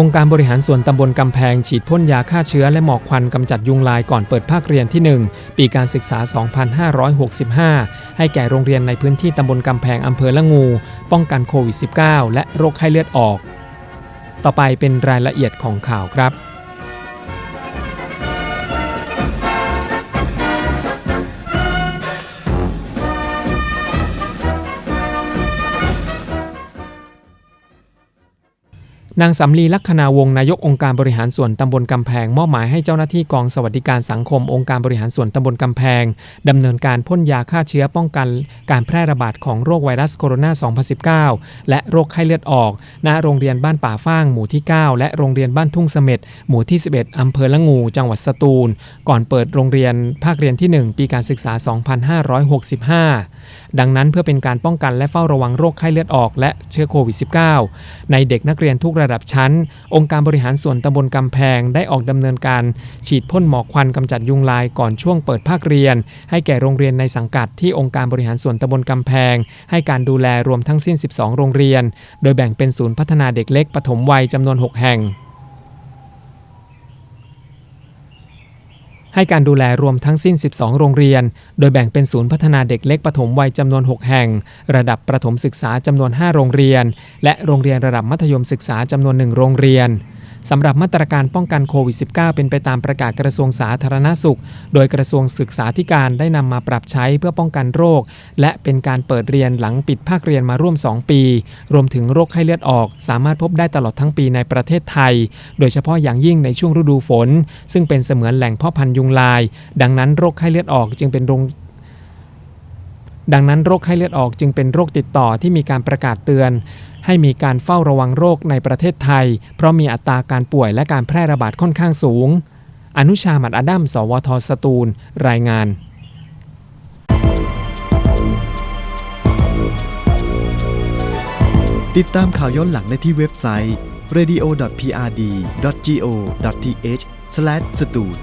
องค์การบริหารส่วนตำบลกำแพงฉีดพ่นยาฆ่าเชื้อและหมอกควันกำจัดยุงลายก่อนเปิดภาคเรียนที่ 1 ปีการศึกษา 2565 ให้แก่โรงเรียนในพื้นที่ตำบลกำแพงอำเภอละงู ป้องกันโควิด -19 และโรคไข้เลือดออก ต่อไปเป็นรายละเอียดของข่าวครับ นางสำลีลักษณาวงนายกองค์การบริหารส่วนตำบลกำแพงมอบหมายให้เจ้าหน้าที่กองสวัสดิการสังคมองค์การบริหารส่วนตำบลกำแพงดำเนินการพ่นยาฆ่าเชื้อป้องกันการแพร่ระบาดของโรคไวรัสโคโรนา 2019 และโรคไข้เลือดออก ณโรงเรียนบ้านป่าฟ้างหมู่ที่ 9 และโรงเรียนบ้านทุ่งเสม็ดหมู่ที่ 11 อำเภอละงู จังหวัดสตูล ก่อนเปิดโรงเรียนภาคเรียนที่ 1 ปีการศึกษา 2565ดังนั้นเพื่อเป็นการป้องกันและเฝ้าระวังโรคไข้เลือดออกและเชื้อโควิด -19 ในเด็กนักเรียนทุกระดับชั้น องค์การบริหารส่วนตำบลกำแพงได้ออกดำเนินการ ฉีดพ่นหมอกควันกำจัดยุงลายก่อนช่วงเปิดภาคเรียน ให้แก่โรงเรียนในสังกัดที่องค์การบริหารส่วนตำบลกำแพง ให้การดูแลรวมทั้งสิ้น 12 โรงเรียน โดยแบ่งเป็นศูนย์พัฒนาเด็กเล็กปฐมวัยจำนวน 6 แห่ง ให้การดูแลรวมทั้งสิ้น 12 โรงเรียน โดยแบ่งเป็นศูนย์พัฒนาเด็กเล็กปฐมวัยจำนวน 6 แห่ง ระดับประถมศึกษาจำนวน 5 โรงเรียน และโรงเรียนระดับมัธยมศึกษาจำนวน 1 โรงเรียน สำหรับมาตรการป้องกันโควิด -19 เป็นไปตามประกาศกระทรวงสาธารณสุข โดยกระทรวงศึกษาธิการได้นำมาปรับใช้เพื่อป้องกันโรค และเป็นการเปิดเรียนหลังปิดภาคเรียนมาร่วม 2 ปี รวมถึงโรคไข้เลือดออก สามารถพบได้ตลอดทั้งปีในประเทศไทย โดยเฉพาะอย่างยิ่งในช่วงฤดูฝน ซึ่งเป็นเสมือนแหล่งเพาะพันธุ์ยุงลาย ดังนั้นโรคไข้เลือดออกจึงเป็นโรง ดังนั้นโรคไข้เลือดออกจึงเป็นโรคติดต่อที่มีการประกาศเตือน ให้มีการเฝ้าระวังโรคในประเทศไทย เพราะมีอัตราการป่วยและการแพร่ระบาดค่อนข้างสูง อนุชาหมัดอดัม สวทสตูล รายงานติดตามข่าวย้อนหลังได้ที่เว็บไซต์ radio.prd.go.th/s ตูล